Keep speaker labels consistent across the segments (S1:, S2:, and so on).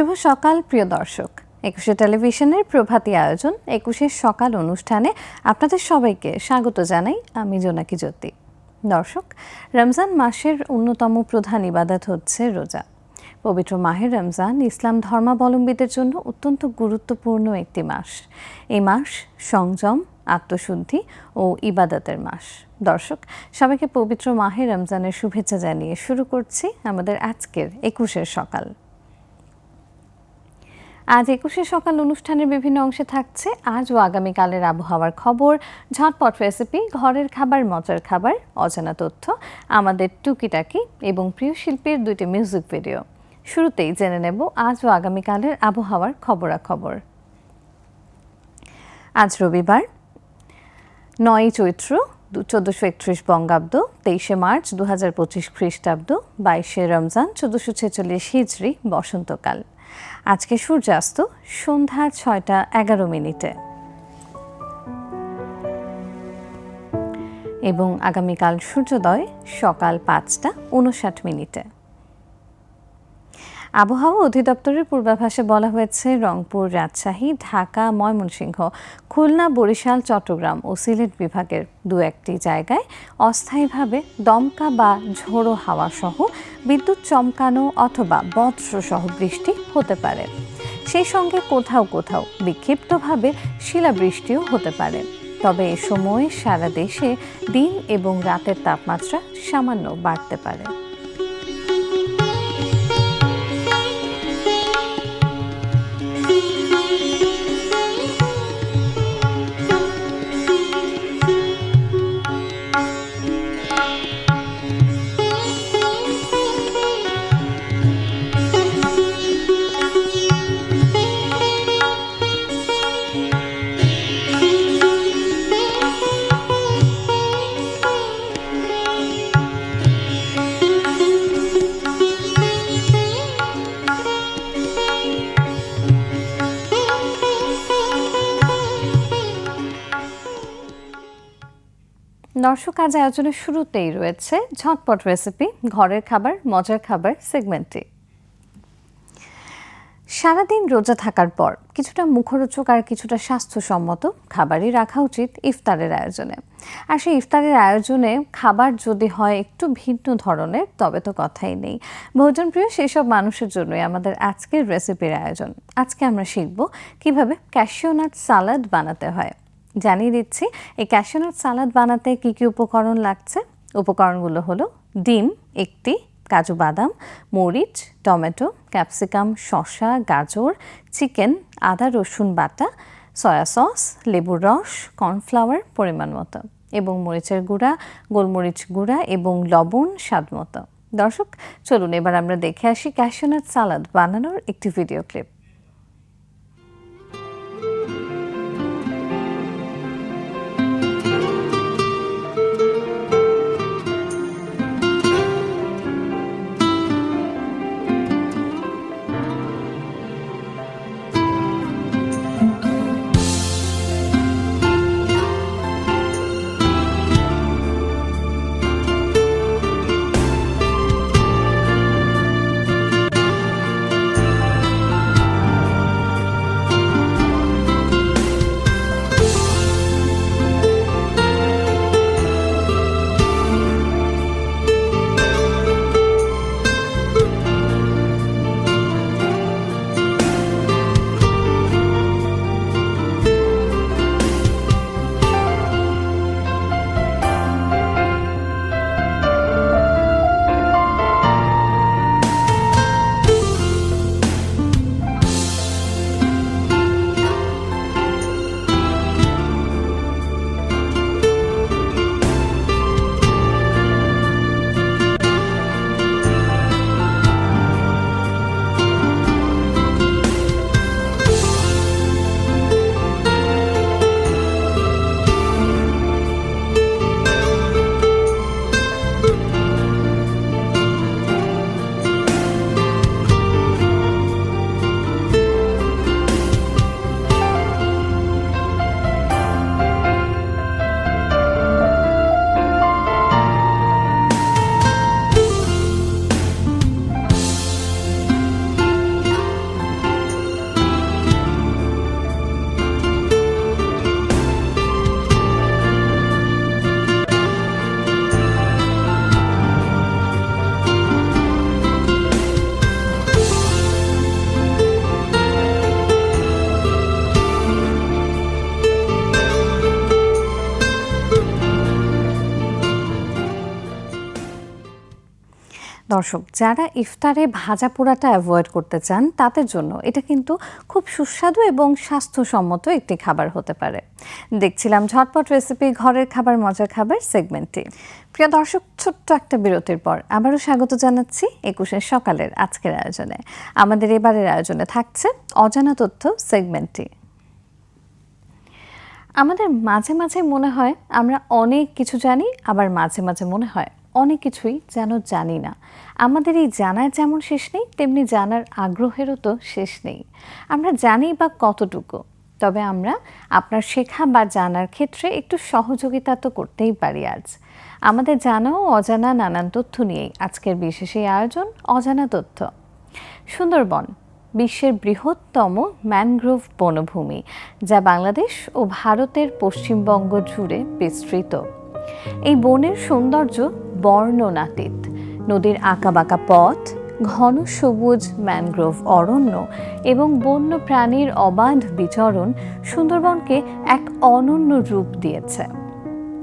S1: শুভ সকাল প্রিয় দর্শক একুশে টেলিভিশনের প্রভাতী আয়োজন একুশের সকাল অনুষ্ঠানে আপনাদের সবাইকে স্বাগত জানাই আমি জোনাকি জ্যোতি দর্শক রমজান মাসের অন্যতম প্রধান ইবাদত হচ্ছে রোজা পবিত্র মাহের রমজান ইসলাম ধর্মাবলম্বীদের জন্য অত্যন্ত গুরুত্বপূর্ণ একটি মাস এই মাস সংযম আত্মশুদ্ধি ও ইবাদতের মাস দর্শক সবাইকে পবিত্র মাহে রমজানের শুভেচ্ছা জানিয়ে শুরু করছি আমাদের আজকের একুশের সকাল আজ একুশে সকাল অনুষ্ঠানের বিভিন্ন অংশে থাকছে আজ ও আগামীকালের আবহাওয়ার খবর ঝটপট রেসিপি ঘরের খাবার মজার খাবার অজানা তথ্য আমাদের টুকিটাকি এবং প্রিয় শিল্পীর দুইটি মিউজিক ভিডিও শুরুতেই জেনে নেব আজ ও আগামীকালের আবহাওয়ার খবরাখবর আজ রবিবার নয় চৈত্র চোদ্দোশো একত্রিশ বঙ্গাব্দ তেইশে মার্চ দু হাজার পঁচিশ খ্রিস্টাব্দ বাইশে রমজান চোদ্দোশো ছেচল্লিশ হিজড়ি বসন্তকাল আজকে সূর্যাস্ত সন্ধ্যা ছয়টা এগারো মিনিটে এবং আগামীকাল সূর্যোদয় সকাল পাঁচটা উনষাট মিনিটে আবহাওয়া অধিদপ্তরের পূর্বাভাসে বলা হয়েছে রংপুর রাজশাহী ঢাকা ময়মনসিংহ খুলনা বরিশাল চট্টগ্রাম ও সিলেট বিভাগের দু একটি জায়গায় অস্থায়ীভাবে দমকা বা ঝোড়ো হাওয়া সহ বিদ্যুৎ চমকানো অথবা সহ বৃষ্টি হতে পারে সেই সঙ্গে কোথাও কোথাও বিক্ষিপ্তভাবে শিলাবৃষ্টিও হতে পারে তবে এ সময়ে সারা দেশে দিন এবং রাতের তাপমাত্রা সামান্য বাড়তে পারে দর্শক আজ আয়োজনের শুরুতেই রয়েছে ঝটপট রেসিপি ঘরের খাবার মজার খাবার সেগমেন্টটি সারাদিন রোজা থাকার পর কিছুটা মুখরোচক আর কিছুটা স্বাস্থ্যসম্মত খাবারই রাখা উচিত ইফতারের আয়োজনে আর সেই ইফতারের আয়োজনে খাবার যদি হয় একটু ভিন্ন ধরনের তবে তো কথাই নেই ভোজনপ্রিয় সব মানুষের জন্যই আমাদের আজকের রেসিপির আয়োজন আজকে আমরা শিখব কিভাবে ক্যাশিওনাট সালাদ বানাতে হয় জানিয়ে দিচ্ছি এই ক্যাশিউনাট সালাদ বানাতে কী কী উপকরণ লাগছে উপকরণগুলো হলো ডিম একটি কাজু বাদাম মরিচ টমেটো ক্যাপসিকাম শসা গাজর চিকেন আদা রসুন বাটা সয়া সস লেবুর রস কর্নফ্লাওয়ার পরিমাণ মতো এবং মরিচের গুঁড়া গোলমরিচ গুঁড়া এবং লবণ স্বাদ মতো দর্শক চলুন এবার আমরা দেখে আসি ক্যাশিউনাট সালাদ বানানোর একটি ভিডিও ক্লিপ দর্শক যারা ইফতারে ভাজা পোড়াটা অ্যাভয়েড করতে চান তাদের জন্য এটা কিন্তু খুব সুস্বাদু এবং স্বাস্থ্যসম্মত একটি খাবার হতে পারে দেখছিলাম ঝটপট রেসিপি ঘরের খাবার মজার খাবার সেগমেন্টটি প্রিয় দর্শক ছোট্ট একটা বিরতির পর আবারও স্বাগত জানাচ্ছি একুশের সকালের আজকের আয়োজনে আমাদের এবারের আয়োজনে থাকছে অজানা তথ্য সেগমেন্টটি আমাদের মাঝে মাঝে মনে হয় আমরা অনেক কিছু জানি আবার মাঝে মাঝে মনে হয় অনেক কিছুই যেন জানি না আমাদের এই জানার যেমন শেষ নেই তেমনি জানার আগ্রহেরও তো শেষ নেই আমরা জানি বা কতটুকু তবে আমরা আপনার শেখা বা জানার ক্ষেত্রে একটু সহযোগিতা তো করতেই পারি আজ আমাদের জানা ও অজানা নানান তথ্য নিয়েই আজকের বিশেষ এই আয়োজন অজানা তথ্য সুন্দরবন বিশ্বের বৃহত্তম ম্যানগ্রোভ বনভূমি যা বাংলাদেশ ও ভারতের পশ্চিমবঙ্গ জুড়ে বিস্তৃত এই বনের সৌন্দর্য বর্ণনাতীত নদীর আঁকাবাঁকা পথ ঘন সবুজ ম্যানগ্রোভ অরণ্য এবং বন্য প্রাণীর অবাধ বিচরণ সুন্দরবনকে এক অনন্য রূপ দিয়েছে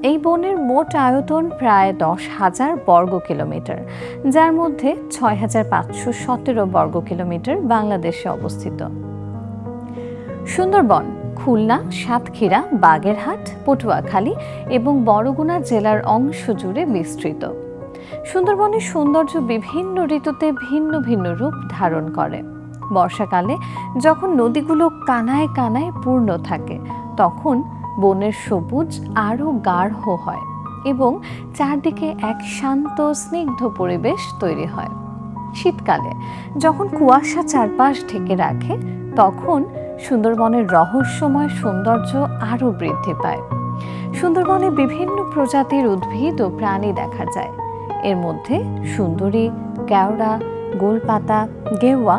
S1: এই বনের মোট আয়তন প্রায় দশ হাজার বর্গ কিলোমিটার যার মধ্যে ছয় হাজার পাঁচশো সতেরো বর্গ কিলোমিটার বাংলাদেশে অবস্থিত সুন্দরবন খুলনা সাতক্ষীরা বাগেরহাট পটুয়াখালী এবং বরগুনা জেলার অংশ জুড়ে বিস্তৃত সুন্দরবনের সৌন্দর্য বিভিন্ন ঋতুতে ভিন্ন ভিন্ন রূপ ধারণ করে বর্ষাকালে যখন নদীগুলো কানায় কানায় পূর্ণ থাকে তখন বনের সবুজ আরও গাঢ় হয় এবং চারদিকে এক শান্ত স্নিগ্ধ পরিবেশ তৈরি হয় শীতকালে যখন কুয়াশা চারপাশ ঢেকে রাখে তখন সুন্দরবনের রহস্যময় সৌন্দর্য আরও বৃদ্ধি পায় সুন্দরবনে বিভিন্ন প্রজাতির উদ্ভিদ ও প্রাণী দেখা যায় এর মধ্যে সুন্দরী কেওড়া গোলপাতা গেওয়া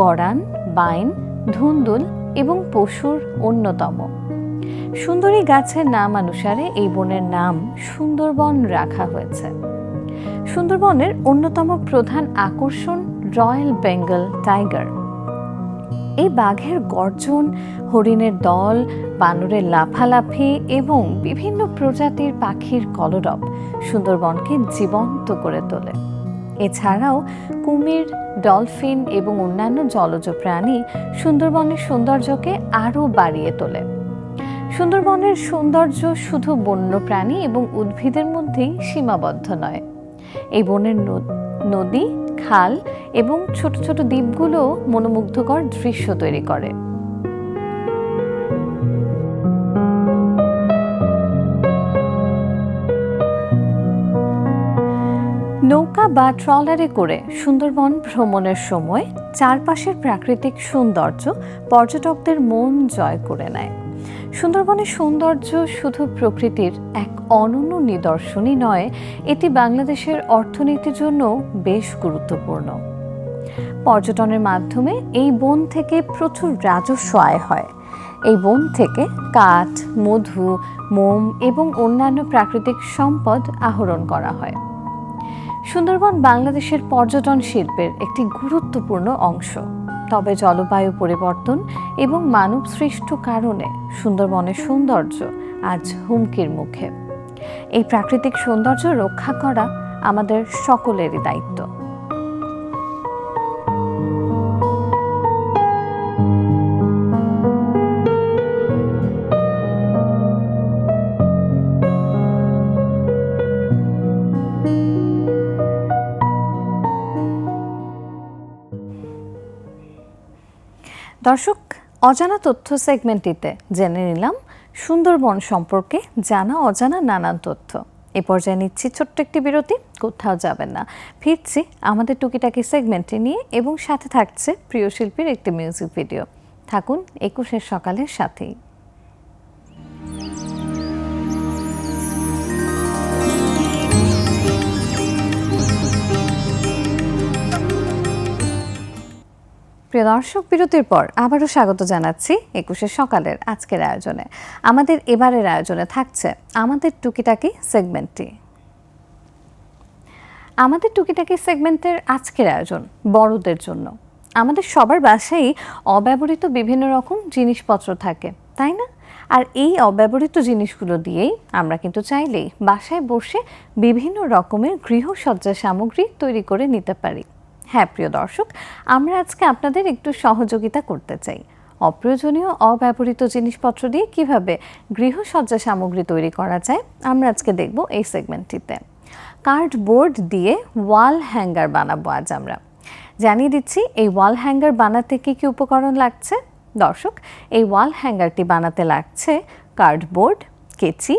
S1: গড়ান বাইন ধুন্দুল এবং পশুর অন্যতম সুন্দরী গাছের নাম অনুসারে এই বনের নাম সুন্দরবন রাখা হয়েছে সুন্দরবনের অন্যতম প্রধান আকর্ষণ রয়্যাল বেঙ্গল টাইগার এই বাঘের গর্জন হরিণের দল বানরের লাফালাফি এবং বিভিন্ন প্রজাতির পাখির কলরব সুন্দরবনকে জীবন্ত করে তোলে এছাড়াও কুমির ডলফিন এবং অন্যান্য জলজ প্রাণী সুন্দরবনের সৌন্দর্যকে আরও বাড়িয়ে তোলে সুন্দরবনের সৌন্দর্য শুধু বন্য প্রাণী এবং উদ্ভিদের মধ্যেই সীমাবদ্ধ নয় এই বনের নদী খাল এবং ছোট ছোট দ্বীপগুলো মনোমুগ্ধকর দৃশ্য তৈরি করে নৌকা বা ট্রলারে করে সুন্দরবন ভ্রমণের সময় চারপাশের প্রাকৃতিক সৌন্দর্য পর্যটকদের মন জয় করে নেয় সুন্দরবনের সৌন্দর্য শুধু প্রকৃতির এক অনন্য নিদর্শনই নয় এটি বাংলাদেশের অর্থনীতির জন্য বেশ গুরুত্বপূর্ণ পর্যটনের মাধ্যমে এই বন থেকে প্রচুর রাজস্ব আয় হয় এই বন থেকে কাঠ মধু মোম এবং অন্যান্য প্রাকৃতিক সম্পদ আহরণ করা হয় সুন্দরবন বাংলাদেশের পর্যটন শিল্পের একটি গুরুত্বপূর্ণ অংশ তবে জলবায়ু পরিবর্তন এবং মানব সৃষ্ট কারণে সুন্দরবনের সৌন্দর্য আজ হুমকির মুখে এই প্রাকৃতিক সৌন্দর্য রক্ষা করা আমাদের সকলেরই দায়িত্ব দর্শক অজানা তথ্য সেগমেন্টটিতে জেনে নিলাম সুন্দরবন সম্পর্কে জানা অজানা নানান তথ্য এ পর্যায়ে নিচ্ছি ছোট্ট একটি বিরতি কোথাও যাবেন না ফিরছি আমাদের টুকিটাকি সেগমেন্টটি নিয়ে এবং সাথে থাকছে প্রিয় শিল্পীর একটি মিউজিক ভিডিও থাকুন একুশের সকালের সাথেই প্রিয় দর্শক বিরতির পর আবারও স্বাগত জানাচ্ছি একুশে সকালের আজকের আয়োজনে আমাদের এবারের আয়োজনে থাকছে আমাদের টুকিটাকি সেগমেন্টটি আমাদের টুকিটাকি সেগমেন্টের আজকের আয়োজন বড়দের জন্য আমাদের সবার বাসায় অব্যবহৃত বিভিন্ন রকম জিনিসপত্র থাকে তাই না আর এই অব্যবহৃত জিনিসগুলো দিয়েই আমরা কিন্তু চাইলেই বাসায় বসে বিভিন্ন রকমের গৃহসজ্জা সামগ্রী তৈরি করে নিতে পারি হ্যাঁ প্রিয় দর্শক আমরা আজকে আপনাদের একটু সহযোগিতা করতে চাই অপ্রয়োজনীয় অব্যবহৃত জিনিসপত্র দিয়ে কিভাবে গৃহসজ্জা সামগ্রী তৈরি করা যায় আমরা আজকে দেখব এই সেগমেন্টটিতে কার্ডবোর্ড দিয়ে ওয়াল হ্যাঙ্গার বানাবো আজ আমরা জানিয়ে দিচ্ছি এই ওয়াল হ্যাঙ্গার বানাতে কী কী উপকরণ লাগছে দর্শক এই ওয়াল হ্যাঙ্গারটি বানাতে লাগছে কার্ডবোর্ড কেচি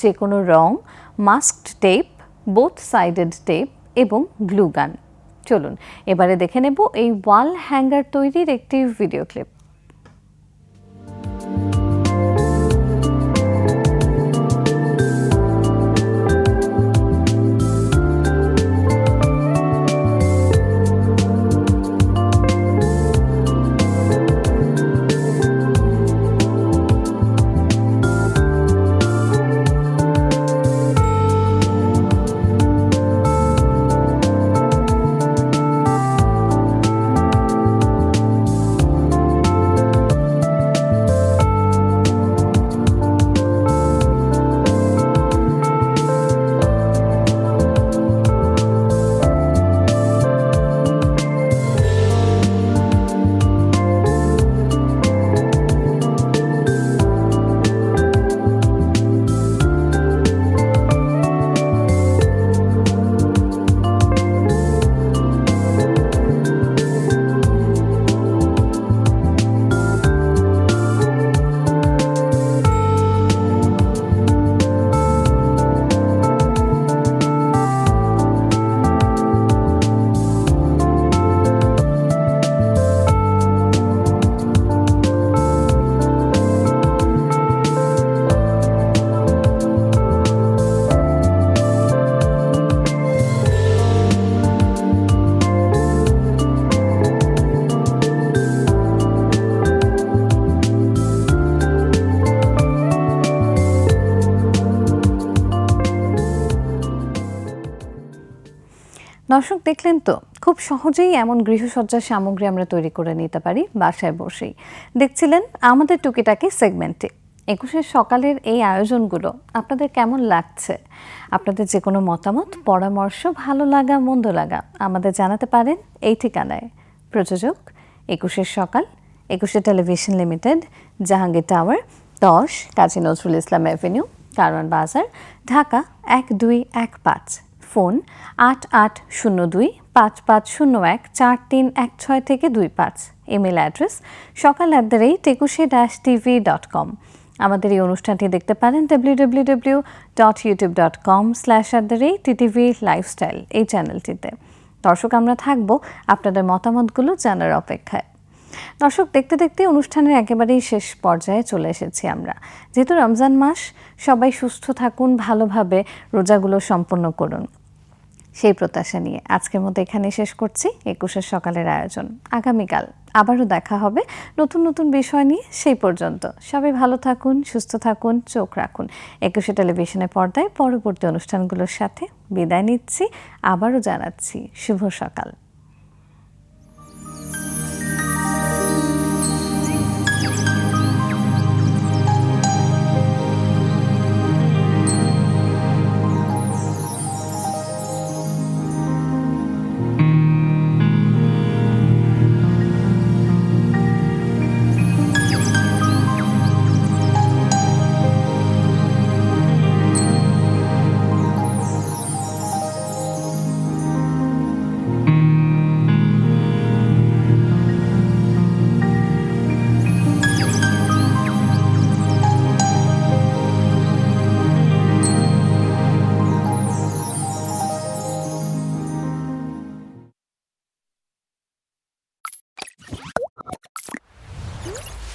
S1: যে কোনো রং masked tape both sided tape এবং গ্লুগান চলুন এবারে দেখে নেব এই ওয়াল হ্যাঙ্গার তৈরির একটি ভিডিও ক্লিপ দর্শক দেখলেন তো খুব সহজেই এমন গৃহসজ্জার সামগ্রী আমরা তৈরি করে নিতে পারি বাসায় বসেই দেখছিলেন আমাদের টুকিটাকি সেগমেন্টে একুশের সকালের এই আয়োজনগুলো আপনাদের কেমন লাগছে আপনাদের যে কোনো মতামত পরামর্শ ভালো লাগা মন্দ লাগা আমাদের জানাতে পারেন এই ঠিকানায় প্রযোজক একুশের সকাল একুশে টেলিভিশন লিমিটেড জাহাঙ্গীর টাওয়ার দশ কাজী নজরুল ইসলাম অ্যাভিনিউ কারওয়ান বাজার ঢাকা এক দুই এক পাঁচ ফোন আট আট শূন্য দুই পাঁচ পাঁচ শূন্য এক চার তিন এক ছয় থেকে দুই পাঁচ ইমেল অ্যাড্রেস সকাল at the rate Ekushe dash TV dot com আমাদের এই অনুষ্ঠানটি দেখতে পারেন W W W dot YouTube dot com slash at the rate TV lifestyle এই চ্যানেলটিতে দর্শক আমরা থাকব আপনাদের মতামতগুলো জানার অপেক্ষায় দর্শক দেখতে দেখতে অনুষ্ঠানের একেবারেই শেষ পর্যায়ে চলে এসেছি আমরা যেহেতু রমজান মাস সবাই সুস্থ থাকুন ভালোভাবে রোজাগুলো সম্পন্ন করুন সেই প্রত্যাশা নিয়ে আজকের মতো এখানে শেষ করছি একুশের সকালের আয়োজন আগামীকাল আবারও দেখা হবে নতুন নতুন বিষয় নিয়ে সেই পর্যন্ত সবাই ভালো থাকুন সুস্থ থাকুন চোখ রাখুন একুশে টেলিভিশনের পর্দায় পরবর্তী অনুষ্ঠানগুলোর সাথে বিদায় নিচ্ছি আবারও জানাচ্ছি শুভ সকাল